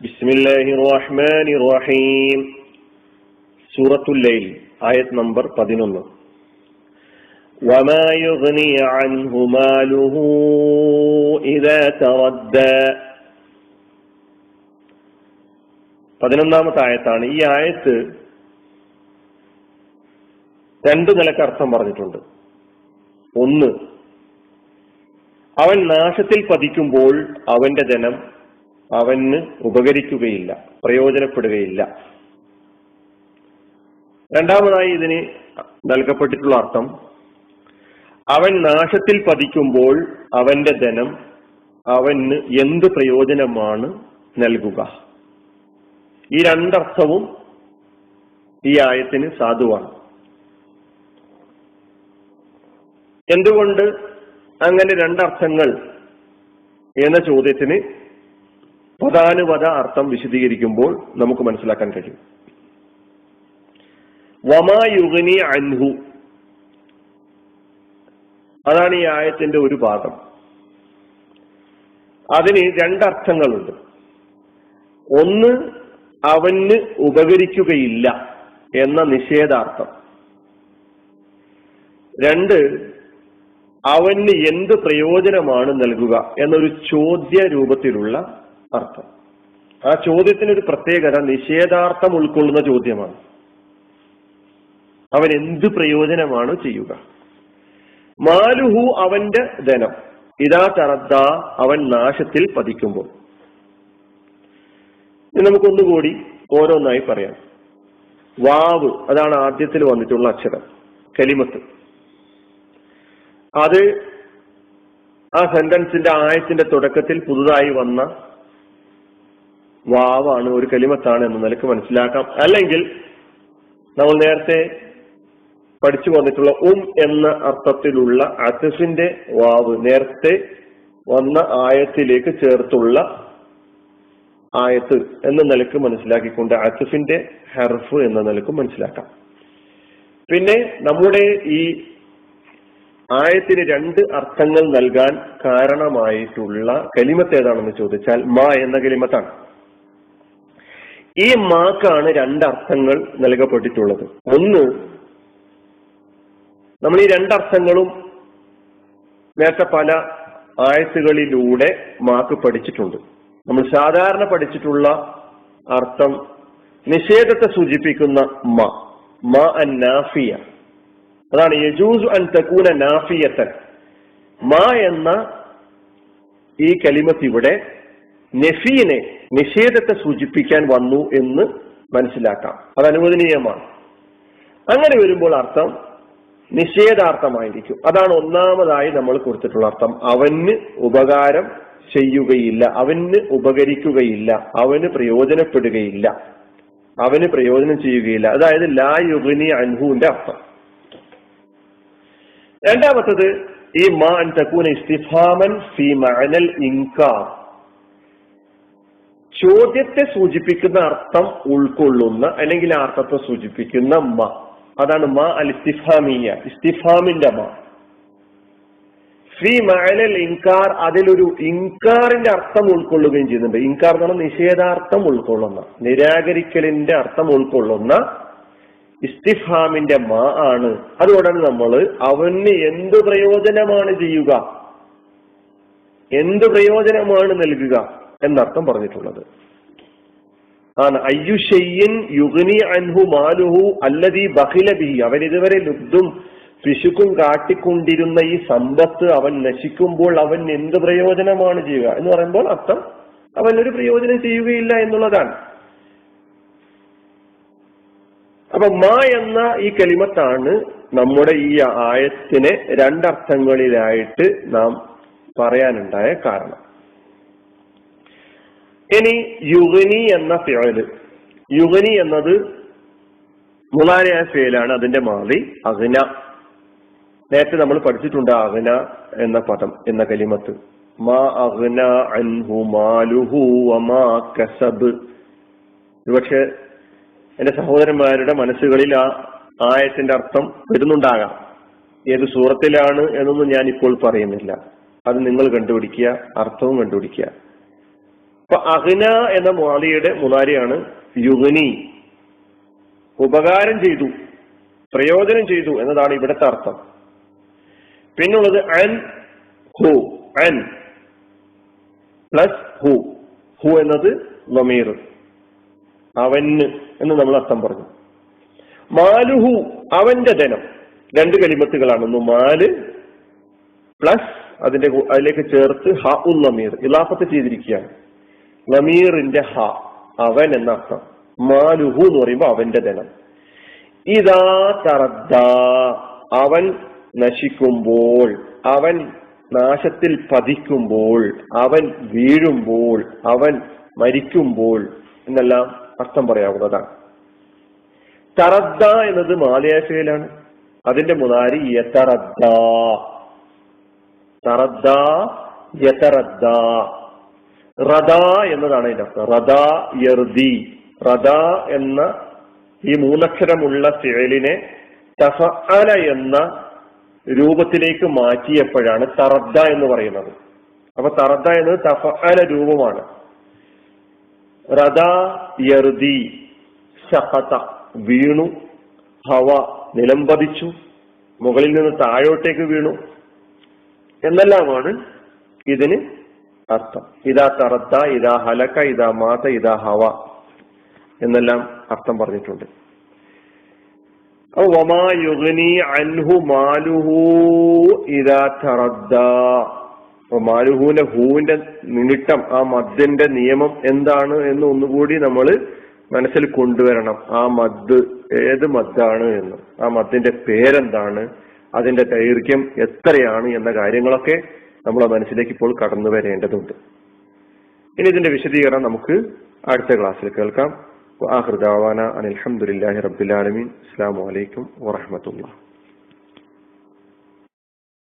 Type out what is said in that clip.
بسم الله الرحمن الرحيم سورة الليل آية نمبر 11 وما يغني عنه ماله إذا تردى പതിനൊന്നാമത്തെ ആയത്താണ് ഈ ആയത്ത് രണ്ടു നിലക്ക് അർത്ഥം പറഞ്ഞിട്ടുണ്ട് ഒന്ന് അവൻ നാശത്തിൽ പതിക്കുമ്പോൾ അവന്റെ ധനം അവന് ഉപകരിക്കുകയില്ല പ്രയോജനപ്പെടുകയില്ല. രണ്ടാമതായി ഇതിന് നൽകപ്പെട്ടിട്ടുള്ള അർത്ഥം അവൻ നാശത്തിൽ പതിക്കുമ്പോൾ അവന്റെ ധനം അവന് എന്ത് പ്രയോജനമാണ് നൽകുക. ഈ രണ്ടർത്ഥവും ഈ ആയത്തിന് സാധുവാണ്. എന്തുകൊണ്ട് അങ്ങനെ രണ്ടർത്ഥങ്ങൾ എന്ന ചോദ്യത്തിന് പദാനുപത അർത്ഥം വിശദീകരിക്കുമ്പോൾ നമുക്ക് മനസ്സിലാക്കാൻ കഴിയും. വമായുഗനി അൻഹു. അതാണ് ഈ ആയത്തിന്റെ ഒരു ഭാഗം. അതിന് രണ്ടർത്ഥങ്ങളുണ്ട്. ഒന്ന് അവന് ഉപകരിക്കുകയില്ല എന്ന നിഷേധാർത്ഥം. രണ്ട് അവന് എന്ത് പ്രയോജനമാണ് നൽകുക എന്നൊരു ചോദ്യ രൂപത്തിലുള്ള അർത്ഥം. ആ ചോദ്യത്തിനൊരു പ്രത്യേകത നിഷേധാർത്ഥം ഉൾക്കൊള്ളുന്ന ചോദ്യമാണ്. അവൻ എന്ത് പ്രയോജനമാണ് ചെയ്യുക. മാലുഹു അവന്റെ ധനം. ഇതാ തറദ്ദ അവൻ നാശത്തിൽ പതിക്കുമ്പോൾ. നമുക്കൊന്നുകൂടി ഓരോന്നായി പറയാം. വാവ് അതാണ് ആദ്യത്തിൽ വന്നിട്ടുള്ള അക്ഷരം. കലിമത്ത്. അത് ആ സെന്റൻസിന്റെ ആയത്തിന്റെ തുടക്കത്തിൽ പുതുതായി വന്ന വാവാണ് ഒരു കലിമത്താണ് എന്ന് നിലയ്ക്ക് മനസ്സിലാക്കാം. അല്ലെങ്കിൽ നമ്മൾ നേരത്തെ പഠിച്ചു വന്നിട്ടുള്ള ഉം എന്ന അർത്ഥത്തിലുള്ള അസഫിന്റെ വാവ് നേരത്തെ വന്ന ആയത്തിലേക്ക് ചേർത്തുള്ള ആയത്ത് എന്ന നിലയ്ക്ക് മനസ്സിലാക്കിക്കൊണ്ട് അസഫിന്റെ ഹെർഫ് എന്ന നിലയ്ക്ക് മനസ്സിലാക്കാം. പിന്നെ നമ്മുടെ ഈ ആയത്തിന് രണ്ട് അർത്ഥങ്ങൾ നൽകാൻ കാരണമായിട്ടുള്ള കലിമത്ത് ഏതാണെന്ന് ചോദിച്ചാൽ മാ എന്ന കലിമത്താണ്. ഈ മാക്കാണ് രണ്ടർത്ഥങ്ങൾ നൽകപ്പെട്ടിട്ടുള്ളത്. ഒന്ന് നമ്മൾ ഈ രണ്ടർത്ഥങ്ങളും നേരത്തെ പല ആയത്തുകളിലൂടെ മാക്ക് പഠിച്ചിട്ടുണ്ട്. നമ്മൾ സാധാരണ പഠിച്ചിട്ടുള്ള അർത്ഥം നിഷേധത്തെ സൂചിപ്പിക്കുന്ന മ മ അൻ നാഫിയ. അതാണ് യജൂസ് അൻ തക്കൂന നാഫിയത്തൻ. മ എന്ന ഈ കലിമത്ത് ഇവിടെ നഫീനെ നിഷേധത്തെ സൂചിപ്പിക്കാൻ വന്നു എന്ന് മനസ്സിലാക്കാം. അത് അനുവദനീയമാണ്. അങ്ങനെ വരുമ്പോൾ അർത്ഥം നിഷേധാർത്ഥമായിരിക്കും. അതാണ് ഒന്നാമതായി നമ്മൾ കൊടുത്തിട്ടുള്ള അർത്ഥം. അവന് ഉപകാരം ചെയ്യുകയില്ല. അവന് ഉപകരിക്കുകയില്ല. അവന് പ്രയോജനപ്പെടുകയില്ല. അവന് പ്രയോജനം ചെയ്യുകയില്ല. അതായത് ലാ യുഗിനി അൻഹുവിന്റെ അർത്ഥം. രണ്ടാമത്തത് ഈ മാൻ തക്കൂന ഇസ്തിഫാമൻ ഫി മഅനൽ ഇൻകാർ. ചോദ്യത്തെ സൂചിപ്പിക്കുന്ന അർത്ഥം ഉൾക്കൊള്ളുന്ന അല്ലെങ്കിൽ ആ അർത്ഥത്തെ സൂചിപ്പിക്കുന്ന മ. അതാണ് മ അൽ ഇസ്തിഫാമിയ ഇസ്തിഫാമിന്റെ മ. ഫി ഇൻകാർ അതിലൊരു ഇൻകാറിന്റെ അർത്ഥം ഉൾക്കൊള്ളുകയും ചെയ്യുന്നുണ്ട്. ഇൻകാർ എന്ന് പറഞ്ഞാൽ നിഷേധാർത്ഥം ഉൾക്കൊള്ളുന്ന നിരാകരിക്കലിന്റെ അർത്ഥം ഉൾക്കൊള്ളുന്ന ഇസ്തിഫാമിന്റെ മ ആണ്. അതുകൊണ്ടാണ് നമ്മൾ അവന് എന്ത് പ്രയോജനമാണ് ചെയ്യുക? എന്ത് പ്രയോജനമാണ് നൽകുക? എന്നർത്ഥം പറഞ്ഞിട്ടുള്ളത്. ആണ് അയ്യുഷയ്യൻ യുഗ്നി അൻഹു മാലുഹു അല്ലതീ ബഹില ബിഹി. അവൻ ഇതുവരെ ലുബ്ധും പിശുക്കും കാട്ടിക്കൊണ്ടിരുന്ന ഈ സമ്പത്ത് അവൻ നശിക്കുമ്പോൾ അവൻ എന്ത് പ്രയോജനമാണ് ചെയ്യുക എന്ന് പറയുമ്പോൾ അർത്ഥം അവൻ ഒരു പ്രയോജനം ചെയ്യുകയില്ല എന്നുള്ളതാണ്. അപ്പൊ മാ എന്ന ഈ കലിമത്താണ് നമ്മുടെ ഈ ആയത്തിനെ രണ്ടർത്ഥങ്ങളിലായിട്ട് നാം പറയാനുണ്ടായ കാരണം. ഇനി യുഗനി എന്ന ഫിയൽ യുഗനി എന്നത് മുളാനയായ ഫേലാണ് അതിന്റെ മാറി അഗ്ന. നേരത്തെ നമ്മൾ പഠിച്ചിട്ടുണ്ട് അഗ്ന എന്ന പദം എന്ന കലിമത്ത്. മാ അഗ്ന അൻഹു മാലുഹു വമാ കസബ്. ഒരുപക്ഷെ എന്റെ സഹോദരന്മാരുടെ മനസ്സുകളിൽ ആ ആയത്തിന്റെ അർത്ഥം വരുന്നുണ്ടാകാം. ഏത് സൂറത്തിലാണ് എന്നൊന്നും ഞാൻ ഇപ്പോൾ പറയുന്നില്ല. അത് നിങ്ങൾ കണ്ടുപിടിക്കുക അർത്ഥവും കണ്ടുപിടിക്കുക. അപ്പൊ അഹ്ന എന്ന മാളിയുടെ മുനാരിയാണ് യുഗനി. ഉപകാരം ചെയ്തു പ്രയോജനം ചെയ്തു എന്നതാണ് ഇവിടുത്തെ അർത്ഥം. പിന്നുള്ളത് അൻ ഹു അൻ. Plus who. ഹു എന്നത് ലമീർ അവന് എന്ന് നമ്മൾ അർത്ഥം പറഞ്ഞു. മാലുഹു അവന്റെ ധനം. രണ്ട് കലിമത്തുകളാണ്. ഒന്ന് മാൽ പ്ലസ് അതിന്റെ അതിലേക്ക് ചേർത്ത് ഹ ഉൽ ലമീർ ഇലാഫത്ത് ചെയ്തിരിക്കുകയാണ്. ലമീറിന്റെ ഹ അവൻ എന്ന മാലുഹു എന്ന് പറയുമ്പോൾ അവന്റെ ധനം. ഇതാ തറദ്ദ അവൻ നശിക്കുമ്പോൾ അവൻ നാശത്തിൽ പതിക്കുമ്പോൾ അവൻ വീഴുമ്പോൾ അവൻ മരിക്കുമ്പോൾ എന്നെല്ലാം അർത്ഥം പറയാവുന്നതാണ്. തറദ്ദ എന്നത് മാലയാശയിലാണ് അതിന്റെ മുതാരി യതറദ്ദ. തറദ്ദ യതറദ്ദ. റദ എന്നതാണ് അതിന്റെ അർത്ഥം. റദ യർദി. റദ എന്ന ഈ മൂന്നക്ഷരമുള്ള ഫിഴലിനെ തഫഅല എന്ന രൂപത്തിലേക്ക് മാറ്റിയപ്പോഴാണ് തറദ്ദ എന്ന് പറയുന്നത്. അപ്പൊ തറദ്ദ എന്നത് തഫഅല രൂപമാണ്. റദ യർദി. ശഖത. വീണു. ഹവ. നിലംപതിച്ചു. മുകളിൽ നിന്ന് താഴോട്ടേക്ക് വീണു. എന്നെല്ലാമാണ് ഇതിന് അർത്ഥം. ഇതാ തറത്ത ഇതാ ഹലക്ക ഇതാ മാത ഇതാ ഹവ എന്നെല്ലാം അർത്ഥം പറഞ്ഞിട്ടുണ്ട്. അൻഹു മാലുഹു ഇതാ തറദ്ദ. മാലുഹുവിന്റെ ഹൂവിന്റെ നിമിട്ടം ആ മദ്ദിന്റെ നിയമം എന്താണ് എന്ന് ഒന്നുകൂടി നമ്മൾ മനസ്സിൽ കൊണ്ടുവരണം. ആ മദ് ഏത് മദ്ദാണ് എന്ന്. ആ മദ്ദിന്റെ പേരെന്താണ്? അതിന്റെ ദൈർഘ്യം എത്രയാണ് എന്ന കാര്യങ്ങളൊക്കെ നമ്മളെ മനസ്സിലേക്ക് ഇപ്പോൾ കടന്നു വരേണ്ടതുണ്ട്. ഇനി ഇതിന്റെ വിശദീകരണം നമുക്ക് അടുത്ത ക്ലാസ്സിൽ കേൾക്കാം. അനിൽഹമുല്ലാഹി റബ്ബുലാലമീൻ അസ്സാം വലൈക്കും വാഹമത്തുള്ള